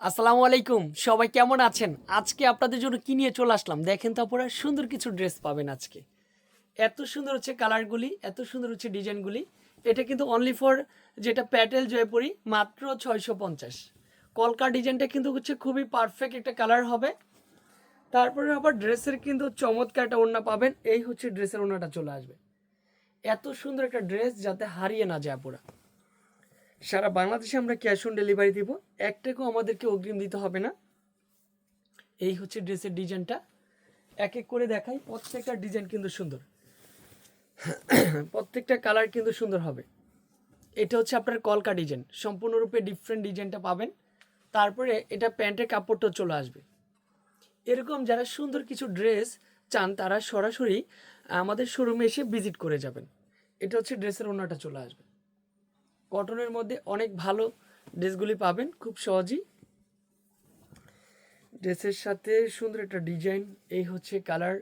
আসসালামু আলাইকুম। সবাই কেমন আছেন? আজকে আপনাদের জন্য কি নিয়ে চলে আসলাম? দেখেন তো আপনারা, সুন্দর কিছু ড্রেস পাবেন আজকে। এত সুন্দর হচ্ছে কালারগুলি, এত সুন্দর হচ্ছে ডিজাইনগুলি। এটা কিন্তু অনলি ফর যেটা প্যাটেল জয়পুরি, মাত্র ছয়শো পঞ্চাশ। কলকা ডিজাইনটা কিন্তু হচ্ছে খুবই পারফেক্ট একটা কালার হবে। তারপরে আবার ড্রেসের কিন্তু চমৎকার একটা ওড়না পাবেন। এই হচ্ছে ড্রেসের ওড়নাটা চলে আসবে। এত সুন্দর একটা ড্রেস যাতে হারিয়ে না যায় পুরা সারা বাংলাদেশে আমরা ক্যাশ অন ডেলিভারি দিব। এক টাকাও আমাদেরকে অগ্রিম দিতে হবে না। এই হচ্ছে ড্রেসের ডিজাইনটা। এক এক করে দেখাই, প্রত্যেকটা ডিজাইন কিন্তু সুন্দর। প্রত্যেকটা কালার কিন্তু সুন্দর হবে। এটা হচ্ছে আপনার কলকা ডিজাইন। সম্পূর্ণরূপে ডিফারেন্ট ডিজাইনটা পাবেন। তারপরে এটা প্যান্টের কাপড়টা চলে আসবে। এরকম যারা সুন্দর কিছু ড্রেস চান, তারা সরাসরি আমাদের শোরুমে এসে ভিজিট করে যাবেন। এটা হচ্ছে ড্রেসের ওনাটা চলে আসবে। কটনের মধ্যে অনেক ভালো ড্রেসগুলি পাবেন, খুব সহজেই। ড্রেসের সাথে সুন্দর একটা ডিজাইন, এই হচ্ছে কালার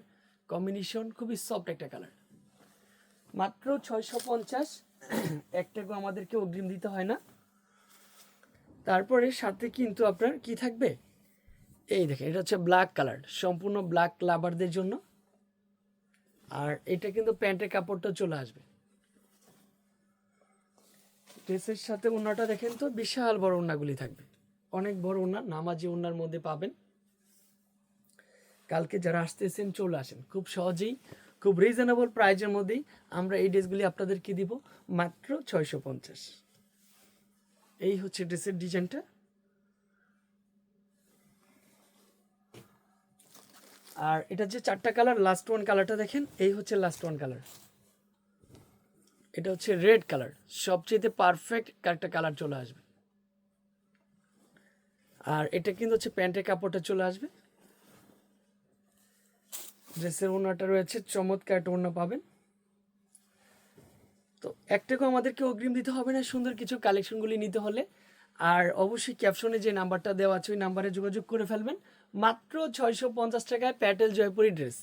কম্বিনেশন, খুবই সফট একটা কালার। মাত্র ছয়শো পঞ্চাশ একটাকে আমাদেরকে অগ্রিম দিতে হয় না। তারপরে সাথে কিন্তু আপনার কি থাকবে? এই দেখেন, এটা হচ্ছে ব্ল্যাক কালার, সম্পূর্ণ ব্ল্যাক লাভারদের জন্য। আর এটা কিন্তু প্যান্টের কাপড়টা চলে আসবে। ড্রেসের সাথে ওড়নাটা দেখেন তো, বিশাল বড় ওড়নাগুলি থাকবে। অনেক বড় ওড়না, নামাজি ওনার মধ্যে পাবেন। কালকে যারা আসতেছেন, চলে আসেন। খুব সহজেই, খুব রিজনেবল প্রাইজের মধ্যেই আমরা এই ড্রেসগুলি আপনাদের আপনাদেরকে দিব? মাত্র ছয়শো পঞ্চাশ। এই হচ্ছে ড্রেসের ডিজাইনটা। আর এটা যে চারটা কালার লাস্ট ওয়ান কালারটা দেখেন, এই হচ্ছে লাস্ট ওয়ান কালার এটা হচ্ছে রেড কালার। সবচেয়ে পারফেক্ট একটা কালার চলে আসবে। আর এটা কিন্তু হচ্ছে প্যান্টের কাপড়টা চলে আসবে। ড্রেসের ওনাটা রয়েছে, চমৎকার একটা ওনা পাবেন। তো একটাকেও আমাদেরকে অগ্রিম দিতে হবে না, সুন্দর কিছু কালেকশনগুলি নিতে হলে। আর অবশ্যই ক্যাপশনে যে নাম্বারটা দেওয়া আছে, ওই নাম্বারে যোগাযোগ করে ফেলবেন। মাত্র ছয়শো পঞ্চাশ টাকায় প্যাটেল জয়পুরি ড্রেস।